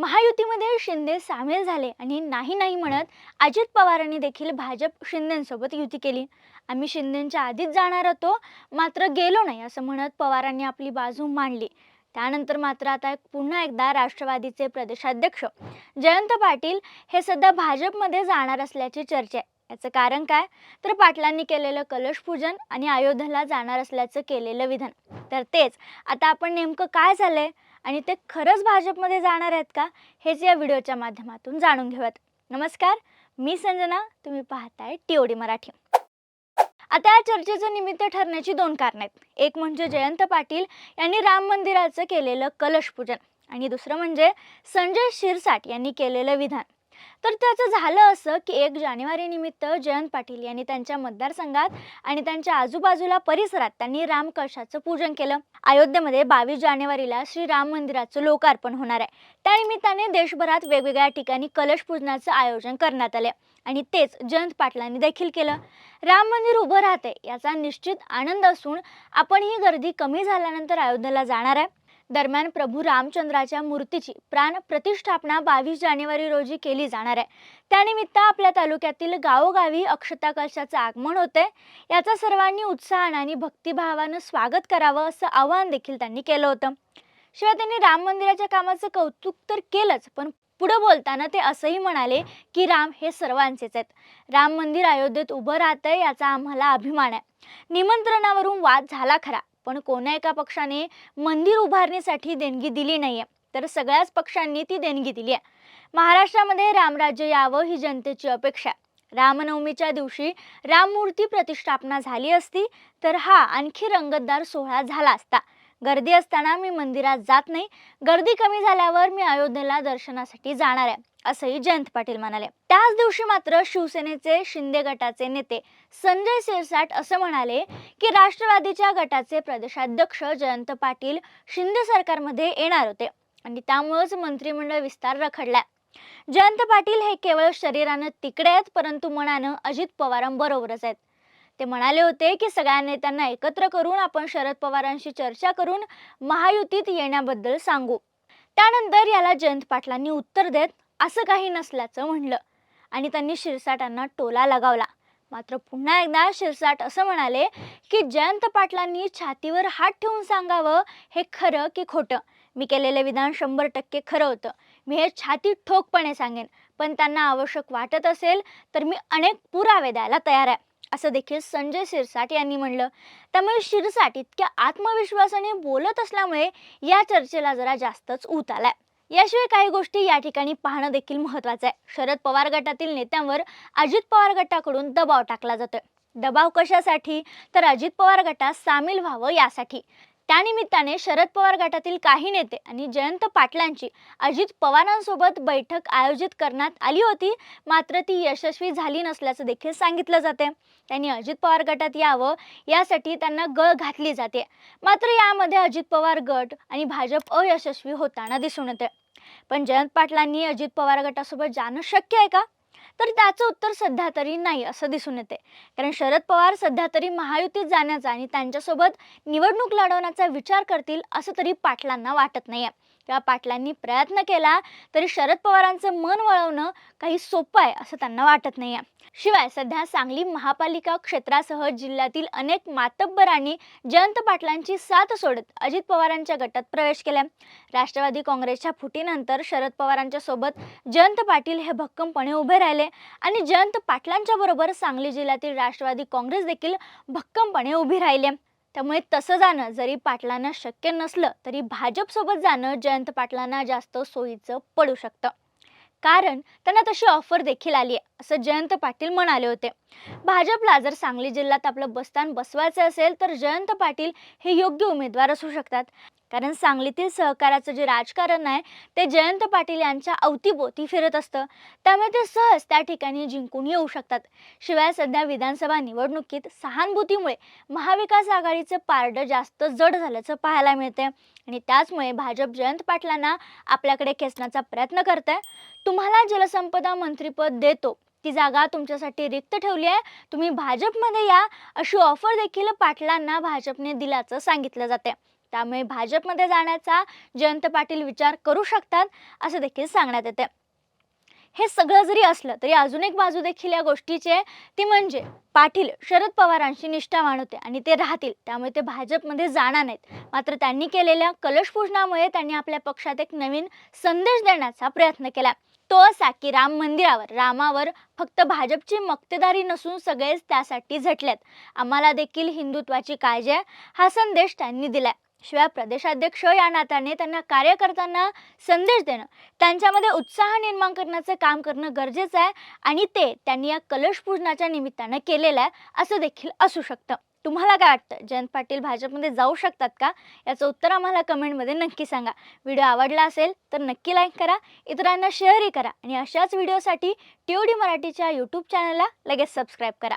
महायुतीमध्ये शिंदे सामील झाले आणि नाही नाही म्हणत अजित पवारांनी देखील भाजप शिंदेंसोबत युती केली. आम्ही शिंदेंच्या आधीच जाणार होतो मात्र गेलो नाही असं म्हणत पवारांनी आपली बाजू मांडली. त्यानंतर मात्र आता पुन्हा एकदा राष्ट्रवादीचे प्रदेशाध्यक्ष जयंत पाटील हे सध्या भाजपमध्ये जाणार असल्याची चर्चा आहे. याचं कारण काय? तर पाटलांनी केलेलं कलशपूजन आणि अयोध्येला जाणार असल्याचं केलेलं विधान. तर तेच. आता आपण नेमकं काय झालंय? आणि ते खरंच भाजपमध्ये जाणार आहेत का? हेच या व्हिडिओच्या माध्यमातून जाणून घेऊयात. नमस्कार मी संजना तुम्ही पाहताय टीओडी मराठी. आता या चर्चेचं निमित्त ठरण्याची दोन कारणं आहेत. एक म्हणजे जयंत पाटील यांनी राम मंदिराचं केलेलं कलश पूजन आणि दुसरं म्हणजे संजय शिरसाट यांनी केलेलं विधान. तर त्याचं झालं असं की एक जानेवारी निमित्त जयंत पाटील यांनी त्यांच्या मतदारसंघात आणि त्यांच्या आजूबाजूला परिसरात त्यांनी रामकळशाचं पूजन केलं. अयोध्येमध्ये बावीस जानेवारीला श्री राम मंदिराचं लोकार्पण होणार आहे. त्यानिमित्ताने देशभरात वेगवेगळ्या ठिकाणी कलश पूजनाचं आयोजन करण्यात आले आणि तेच जयंत पाटलांनी देखील केलं. राम मंदिर उभं राहते याचा निश्चित आनंद असून आपण ही गर्दी कमी झाल्यानंतर अयोध्येला जाणार आहे. दरम्यान प्रभू रामचंद्राच्या मूर्तीची प्राण प्रतिष्ठापना बावीस जानेवारी रोजी केली जाणार आहे. त्यानिमित्त आपल्या तालुक्यातील गावोगावी अक्षता कलशाचं आगमन होते याचा सर्वांनी उत्साहानं आणि भक्तिभावानं स्वागत करावं असं आवाहन देखील त्यांनी केलं होतं. शिवाय त्यांनी राम मंदिराच्या कामाचं कौतुक तर केलंच पण पुढे बोलताना ते असंही म्हणाले की राम हे सर्वांचेच आहेत. राम मंदिर अयोध्येत उभं राहतंय याचा आम्हाला अभिमान आहे. निमंत्रणावरून वाद झाला खरा. पण कोण्या एका पक्षाने मंदिर उभारणीसाठी देणगी दिली नाहीये. तर सगळ्याच पक्षांनी ती देणगी दिली आहे महाराष्ट्रामध्ये रामराज्य यावं ही जनतेची अपेक्षा रामनवमीच्या दिवशी राममूर्ती प्रतिष्ठापना झाली असती तर हा आणखी रंगतदार सोहळा झाला असता. गर्दी असताना मी मंदिरात जात नाही. गर्दी कमी झाल्यावर मी अयोध्येला दर्शनासाठी जाणार आहे असंही जयंत पाटील म्हणाले. त्याच दिवशी मात्र शिवसेनेचे शिंदे गटाचे नेते संजय सिरसाट असं म्हणाले की राष्ट्रवादीच्या गटाचे प्रदेशाध्यक्ष जयंत पाटील शिंदे सरकारमध्ये येणार होते आणि त्यामुळेच मंत्रिमंडळ विस्तार रखडला जयंत पाटील हे केवळ शरीरानं तिकडे आहेत परंतु मनानं अजित पवारांबरोबरच आहेत. ते म्हणाले होते की सगळ्या नेत्यांना एकत्र करून आपण शरद पवारांशी चर्चा करून महायुतीत येण्याबद्दल सांगू. त्यानंतर याला जयंत पाटलांनी उत्तर देत असं काही नसल्याचं म्हणलं आणि त्यांनी शिरसाटांना टोला लगावला. मात्र पुन्हा एकदा शिरसाट असं म्हणाले की जयंत पाटलांनी छातीवर हात ठेवून सांगावं हे खरं की खोटं? मी केलेलं विधान शंभर टक्के खरं होतं. मी हे छाती ठोकपणे सांगेन. पण त्यांना आवश्यक वाटत असेल तर मी अनेक पुरावे द्यायला तयार आहे. असं देखील संजय शिरसाट यांनी म्हणलं. त्यामुळे शिरसाट इतक्या आत्मविश्वासाने बोलत असल्यामुळे या चर्चेला जरा जास्तच ऊत आलाय. याशिवाय काही गोष्टी या ठिकाणी पाहणं देखील महत्वाचं आहे. शरद पवार गटातील नेत्यांवर अजित पवार गटाकडून दबाव टाकला जातोय. दबाव कशासाठी? तर अजित पवार गटात सामील व्हावं यासाठी. त्यानिमित्ताने शरद पवार गटातील काही नेते आणि जयंत पाटलांची अजित पवारांसोबत बैठक आयोजित करण्यात आली होती. मात्र ती यशस्वी झाली नसल्याचं देखील सांगितलं जाते त्यांनी अजित पवार गटात यावं यासाठी त्यांना गळ घातली जाते. मात्र यामध्ये अजित पवार गट आणि भाजप अयशस्वी होताना दिसून येते पण जयंत पाटलांनी अजित पवार गटासोबत जाणं शक्य आहे का? तर त्याचं उत्तर सध्या तरी नाही असं दिसून येते. कारण शरद पवार सध्या तरी महायुतीत जाण्याचा आणि त्यांच्यासोबत निवडणूक लढवण्याचा विचार करतील असं तरी पाटलांना वाटत नाहीये. किंवा पाटलांनी प्रयत्न केला तरी शरद पवारांचं मन वळवणं काही सोपं आहे असं त्यांना वाटत नाहीये. शिवाय सध्या सांगली महापालिका क्षेत्रासह जिल्ह्यातील अनेक मातब्बरांनी जयंत पाटलांची साथ सोडत अजित पवारांच्या गटात प्रवेश केला राष्ट्रवादी काँग्रेसच्या फुटीनंतर शरद पवारांच्या सोबत जयंत पाटील हे भक्कमपणे उभे राहिले आणि जयंत पाटलांच्या बरोबर सांगली जिल्ह्यातील राष्ट्रवादी काँग्रेस देखील भक्कमपणे उभी राहिले. त्यामुळे तसं जाणं जरी पाटलांना शक्य नसलं तरी भाजपसोबत जाणं जयंत पाटलांना जास्त सोयीचं पडू शकतं. कारण त्यांना तशी ऑफर देखील आली आहे असं जयंत पाटील म्हणाले होते. भाजपला जर सांगली जिल्ह्यात आपलं बस्तान बसवायचं असेल तर जयंत पाटील हे योग्य उमेदवार असू शकतात. कारण सांगलीतील सहकाराचं जे राजकारण आहे ते जयंत पाटील यांच्या अवतीभोवती फिरत असतं. त्यामुळे ते सहज त्या ठिकाणी जिंकून येऊ शकतात. शिवाय सध्या विधानसभा निवडणुकीत सहानुभूतीमुळे महाविकास आघाडीचं पारडं जास्त जड झाल्याचं पाहायला मिळते आणि त्याचमुळे भाजप जयंत पाटलांना आपल्याकडे खेचण्याचा प्रयत्न करत आहे तुम्हाला जलसंपदा मंत्रीपद देतो. ती जागा तुमच्यासाठी रिक्त ठेवली आहे. तुम्ही भाजपमध्ये या अशी ऑफर देखील पाटलांना भाजपने दिल्याचं सांगितलं जाते त्यामुळे भाजपमध्ये जाण्याचा जयंत पाटील विचार करू शकतात असं देखील सांगण्यात येते हे सगळं जरी असलं तरी अजून एक बाजू देखील या गोष्टीची आहे ती म्हणजे पाटील शरद पवारांशी निष्ठावान होते आणि ते राहतील त्यामुळे ते भाजपमध्ये जाणार नाहीत. मात्र त्यांनी केलेल्या कलशपूजनामुळे त्यांनी आपल्या पक्षात एक नवीन संदेश देण्याचा प्रयत्न केला. तो असा की राम मंदिरावर रामावर फक्त भाजपची मक्तेदारी नसून सगळेच त्यासाठी झटलेत. आम्हाला देखील हिंदुत्वाची काळजी आहे हा संदेश त्यांनी दिलाय. शिवाय प्रदेशाध्यक्ष या नात्याने त्यांना कार्यकर्त्यांना संदेश देणं त्यांच्यामध्ये उत्साह निर्माण करण्याचं काम करणं गरजेचं आहे आणि ते त्यांनी या कलश पूजनाच्या निमित्तानं केलेलं आहे असं देखील असू शकतं. तुम्हाला काय वाटतं? जयंत पाटील भाजपमध्ये जाऊ शकतात का? याचं उत्तर आम्हाला कमेंटमध्ये नक्की सांगा. व्हिडिओ आवडला असेल तर नक्की लाईक करा इतरांना शेअरही करा आणि अशाच व्हिडिओसाठी टी मराठीच्या यूट्यूब चॅनलला लगेच सबस्क्राईब करा.